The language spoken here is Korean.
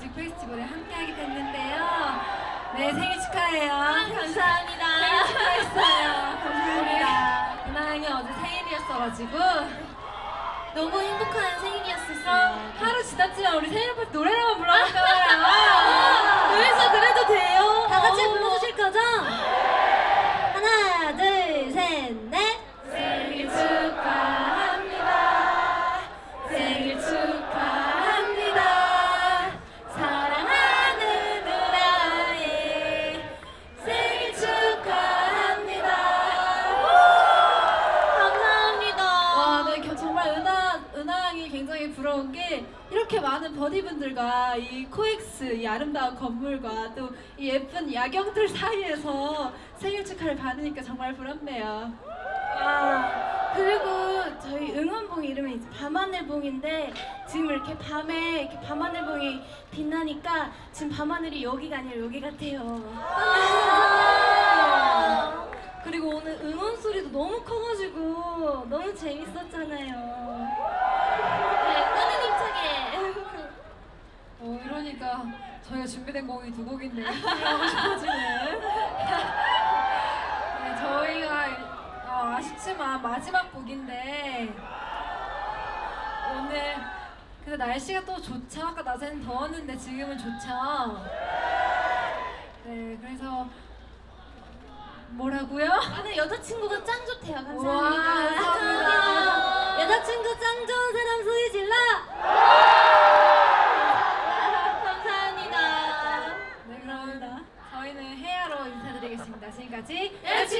뮤직 페스티벌에 함께하게 됐는데요. 네, 생일 축하해요. 아, 감사합니다. 생일 축하했어요. 감사합니다. 네. 은하영이 어제 생일이었어가지고 너무 행복한 생일이었어서 어, 하루 지났지만 우리 생일 파티 노래를 부러운 게 이렇게 많은 버디분들과 이 코엑스, 이 아름다운 건물과 또 이 예쁜 야경들 사이에서 생일 축하를 받으니까 정말 부럽네요. 아, 그리고 저희 응원봉 이름이 이제 밤하늘봉인데 지금 이렇게 밤에 이렇게 밤하늘봉이 빛나니까 지금 밤하늘이 여기가 아니라 여기 같아요. 그리고 오늘 응원 소리도 너무 커가지고 너무 재밌었잖아요. 네, 너는 힘차게. 어, 이러니까 저희가 준비된 곡이 두 곡인데 하고 싶어지는. 네, 저희가 어, 아쉽지만 마지막 곡인데 오늘 근데 날씨가 또 좋죠. 아까 낮에는 더웠는데 지금은 좋죠. 네, 그래서 뭐라고요? 오늘 여자친구가 짱 좋대요. 와, 감사합니다. 네, 인사드리겠습니다. 지금까지 여자친구